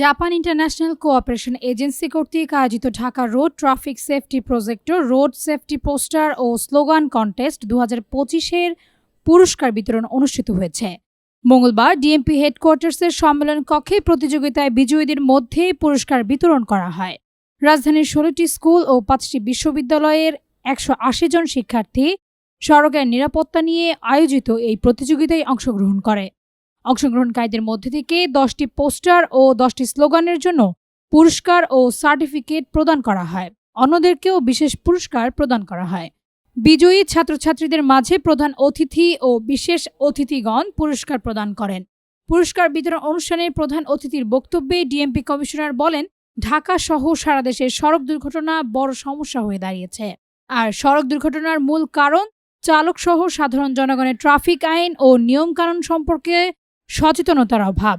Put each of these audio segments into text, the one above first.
Japan international cooperation agency কর্তৃক আয়োজিত Dhaka road traffic safety প্রজেক্টর রোড সেফটি পোস্টার ও স্লোগান কন্টেস্ট দু হাজার পঁচিশের পুরস্কার বিতরণ অনুষ্ঠিত হয়েছে। মঙ্গলবার ডিএমপি হেডকোয়ার্টার্সের সম্মেলন কক্ষে প্রতিযোগিতায় বিজয়ীদের মধ্যে পুরস্কার বিতরণ করা হয়। রাজধানীর ষোলোটি স্কুল ও পাঁচটি বিশ্ববিদ্যালয়ের একশো আশি জন শিক্ষার্থী সড়কের নিরাপত্তা নিয়ে আয়োজিত এই প্রতিযোগিতায় অংশগ্রহণ করে। অংশগ্রহণকারীদের মধ্যে থেকে দশটি পোস্টার ও দশটি স্লোগানের জন্য পুরস্কার ও সার্টিফিকেট প্রদান করা হয়। অন্যদেরকেও বিশেষ পুরস্কার প্রদান করা হয়। বিজয়ী ছাত্রছাত্রীদের মাঝে প্রধান অতিথি ও বিশেষ অতিথিগণ পুরস্কার প্রদান করেন। পুরস্কার বিতরণ অনুষ্ঠানে প্রধান অতিথির বক্তব্যে ডিএমপি কমিশনার বলেন, ঢাকা সহ সারা দেশের সড়ক দুর্ঘটনা বড় সমস্যা হয়ে দাঁড়িয়েছে। আর সড়ক দুর্ঘটনার মূল কারণ চালক সহ সাধারণ জনগণের ট্রাফিক আইন ও নিয়মকানুন সম্পর্কে সচেতনতার অভাব।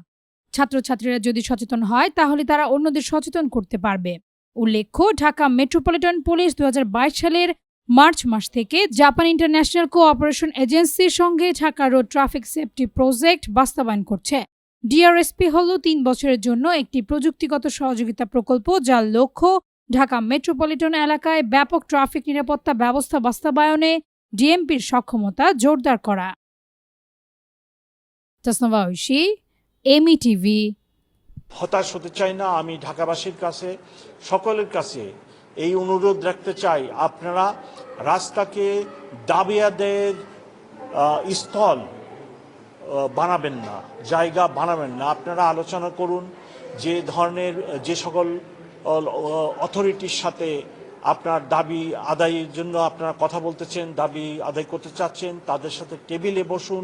ছাত্রছাত্রীরা যদি সচেতন হয়, তাহলে তারা অন্যদের সচেতন করতে পারবে। উল্লেখ্য, ঢাকা মেট্রোপলিটন পুলিশ দু হাজার বাইশ সালের মার্চ মাস থেকে জাপান ইন্টারন্যাশনাল কোঅপারেশন এজেন্সির সঙ্গে Dhaka road traffic safety project বাস্তবায়ন করছে। ডিআরএসপি হল তিন বছরের জন্য একটি প্রযুক্তিগত সহযোগিতা প্রকল্প, যার লক্ষ্য ঢাকা মেট্রোপলিটন এলাকায় ব্যাপক ট্রাফিক নিরাপত্তা ব্যবস্থা বাস্তবায়নে ডিএমপির সক্ষমতা জোরদার করা। তাসনভা ঐশী এমি টিভি। হতাশ হতে চাই না, আমি ঢাকাবাসীর কাছে, সকলের কাছে এই অনুরোধ রাখতে চাই, আপনারা রাস্তাকে দাবিয়াদের স্থল বানাবেন না, জায়গা বানাবেন না। আপনারা আলোচনা করুন, যে ধরনের, যে সকল অথরিটির সাথে আপনার দাবি আদায়ের জন্য আপনারা কথা বলতেছেন, দাবি আদায় করতে চাচ্ছেন, তাদের সাথে টেবিলে বসুন।